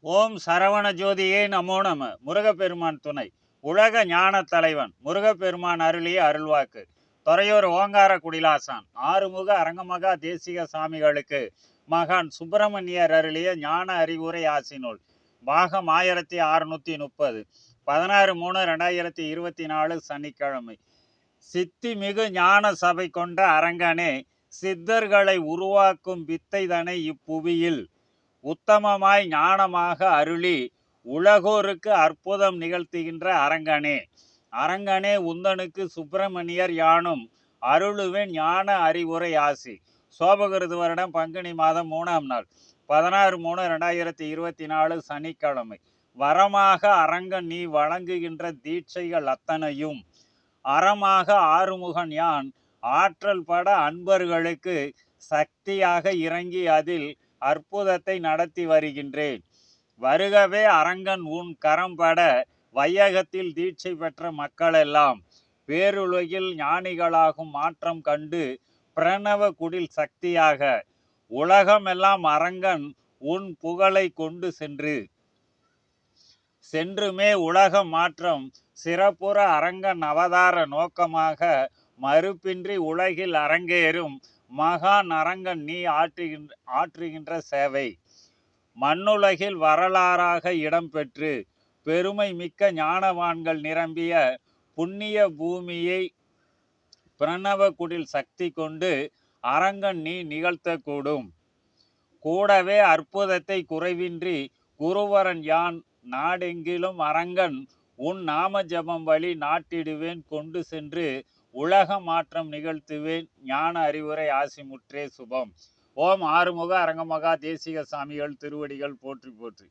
ஓம் சரவண ஜோதியே நமோ நம. முருகப்பெருமான் துணை. உலக ஞான தலைவன் முருகப்பெருமான் அருளிய அருள்வாக்கு. துறையூர் ஓங்கார குடிலாசான் ஆறுமுக அரங்கமகா தேசிக சாமிகளுக்கு மகான் சுப்பிரமணியர் அருளிய ஞான அறிவுரை ஆசினூல் பாகம் ஆயிரத்தி அறுநூத்தி முப்பது. பதினாறு மூணு ரெண்டாயிரத்தி இருபத்தி நாலு சனிக்கிழமை. சித்தி மிகு ஞான சபை கொண்ட அரங்கனே சித்தர்களை உருவாக்கும் வித்தைதனை இப்புவியில். உத்தமமாய் ஞானமாக அருளி உலகோருக்கு அற்புதம் நிகழ்த்துகின்ற அரங்கனே. அரங்கனே உந்தனுக்கு சுப்பிரமணியர் யானும் அருளுவேன் ஞான அறிவுரை ஆசி. சோபகிருது வருடம் பங்குனி மாதம் மூணாம் நாள் பதினாறு மூணு ரெண்டாயிரத்தி இருபத்தி நாலு சனிக்கிழமை. வரமாக அரங்கன் நீ வழங்குகின்ற தீட்சைகள் அத்தனையும் அறமாக ஆறுமுகன் யான் ஆற்றல் பட அன்பர்களுக்கு சக்தியாக இறங்கி அதில் அற்புதத்தை நடத்தி வருகின்றேன். வருகவே அரங்கன் உன் கரம்பட வையகத்தில் தீட்சை பெற்ற மக்களெல்லாம். பேருலகில் ஞானிகளாகும் மாற்றம் கண்டு பிரணவ குடில் சக்தியாக. உலகமெல்லாம் அரங்கன் உன் புகழை கொண்டு சென்று. சென்றுமே உலக மாற்றம் சிறப்புற அரங்கன் அவதார நோக்கமாக மறுப்பின்றி உலகில் அரங்கேறும் மகா நரங்கன் நீ ஆற்றுகின்ற ஆற்றுகின்ற சேவை. மண்ணுலகில் வரலாறாக இடம்பெற்று பெருமை மிக்க ஞானவான்கள் நிரம்பிய புண்ணிய பூமியை பிரணவ குடில் சக்தி கொண்டு அரங்கன் நீ நிகழ்த்தக்கூடும். கூடவே அற்புதத்தை குறைவின்றி குருவரன் யான் நாடெங்கிலும் அரங்கன் உன் நாம ஜபம் வழி நாட்டிடுவேன் கொண்டு சென்று உலக மாற்றம் நிகழ்த்துவேன். ஞான அறிவுரை ஆசிமுற்றே சுபம். ஓம் ஆறுமுக அரங்கமகா தேசிக சாமிகள் திருவடிகள் போற்றி போற்றி.